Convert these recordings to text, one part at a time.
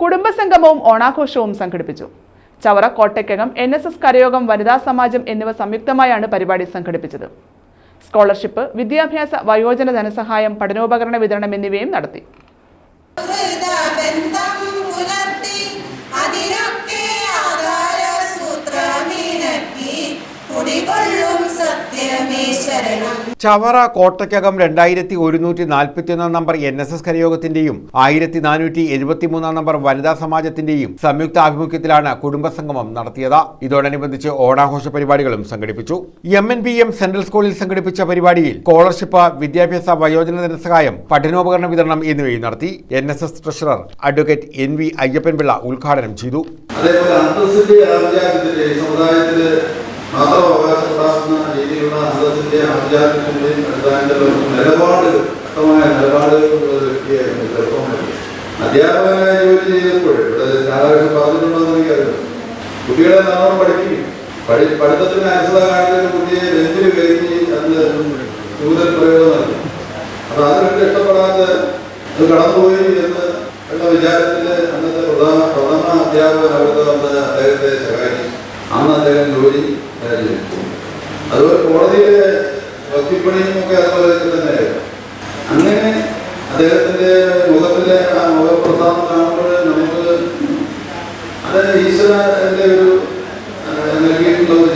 കുടുംബസംഗമവും ഓണാഘോഷവും സംഘടിപ്പിച്ചു. Chavara Kottaykkakam N S S കരയോഗം വനിതാ സമാജം എന്നിവ സംയുക്തമായാണ് പരിപാടി സംഘടിപ്പിച്ചത്. സ്കോളർഷിപ്പ് വിദ്യാഭ്യാസ വയോജന ധനസഹായം പഠനോപകരണ വിതരണം എന്നിവയും നടത്തി. കുടികൊള്ളും. ചവറ കോട്ടയ്ക്കകം രണ്ടായിരത്തി ഒരുന്നൂറ്റി നാൽപ്പത്തിയൊന്നാം നമ്പർ എൻ എസ് എസ് കരയോഗത്തിന്റെയും ആയിരത്തി നാനൂറ്റി എഴുപത്തിമൂന്നാം നമ്പർ വനിതാ സമാജത്തിന്റെയും സംയുക്ത ആഭിമുഖ്യത്തിലാണ് കുടുംബസംഗമം നടത്തിയത്. ഇതോടനുബന്ധിച്ച് ഓണാഘോഷ പരിപാടികളും സംഘടിപ്പിച്ചു. M N B M central സ്കൂളിൽ സംഘടിപ്പിച്ച പരിപാടിയിൽ സ്കോളർഷിപ്പ് വിദ്യാഭ്യാസ വയോജന ധനസഹായം പഠനോപകരണ വിതരണം എന്നിവയും നടത്തി N S S treasurer advocate N V Ayyappanpillai ഉദ്ഘാടനം ചെയ്തു. അതേപോലെ അന്തസ്സിന്റെ അന്തസ്സിന്റെ ആഭിജാത്യത്തിന്റെയും അടിസ്ഥാനത്തിലുള്ള നിലപാട് ശക്തമായ ഒരു വ്യക്തിയായിരുന്നു ചെറുപ്പം മുതൽ. അധ്യാപകനായി ജോലി ചെയ്തപ്പോൾ ഇവിടെ രാധാകൃഷ്ണൻ പറഞ്ഞിട്ടുണ്ടോന്ന് എനിക്കറിയാം കുട്ടികളെ നല്ലോണം പഠിപ്പിക്കും. പഠി പഠിത്തത്തിന് അലസത കാണിക്കുന്ന കുട്ടിയെ ബെഞ്ചിൽ കയറ്റി അതിന് കൂടുതൽ പ്രയോഗം നൽകി അപ്പൊ അതിനൊക്കെ ഇഷ്ടപ്പെടാത്ത അത് കടന്നുപോയി എന്ന് എന്ന വിചാരത്തിൽ അന്നത്തെ പ്രധാന പ്രഥമ അധ്യാപകൻ അവിടുത്തെ വന്ന് അദ്ദേഹത്തെ ശകാരിച്ചു അന്ന് അദ്ദേഹം ജോലി രാജിവെച്ചു അതുപോലെ കോടതിയിലെ ഒക്കെ അതുപോലെ തന്നെ അങ്ങനെ അദ്ദേഹത്തിന്റെ മുഖത്തിലെ ആ മുഖപ്രസാദം കാണുമ്പോൾ നമുക്ക് അത് ഈശ്വരന്റെ ഒരു നൽകിയിട്ടുള്ള ഒരു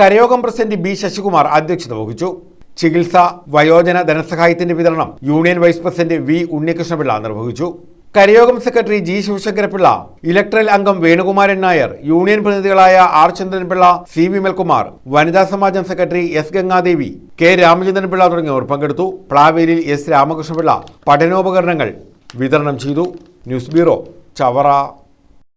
കരയോഗം പ്രസിഡന്റ് ബി ശശികുമാർ അധ്യക്ഷത വഹിച്ചു. ചികിത്സ വയോജന ധനസഹായത്തിന്റെ വിതരണം union vice president V Unnikrishnapillai നിർവഹിച്ചു. കരയോഗം സെക്രട്ടറി ജി ശിവശങ്കരപിള്ള ഇലക്ട്രൽ അംഗം Venukumaran Nair union പ്രതിനിധികളായ R Chandranpillai C V Vimalkumar വനിതാ സമാജം secretary S Gangadevi K Ramachandranpillai തുടങ്ങിയവർ പങ്കെടുത്തു. പ്ലാവേലിൽ എസ് രാമകൃഷ്ണപിള്ള പഠനോപകരണങ്ങൾ വിതരണം ചെയ്തു. News bureau Chavara.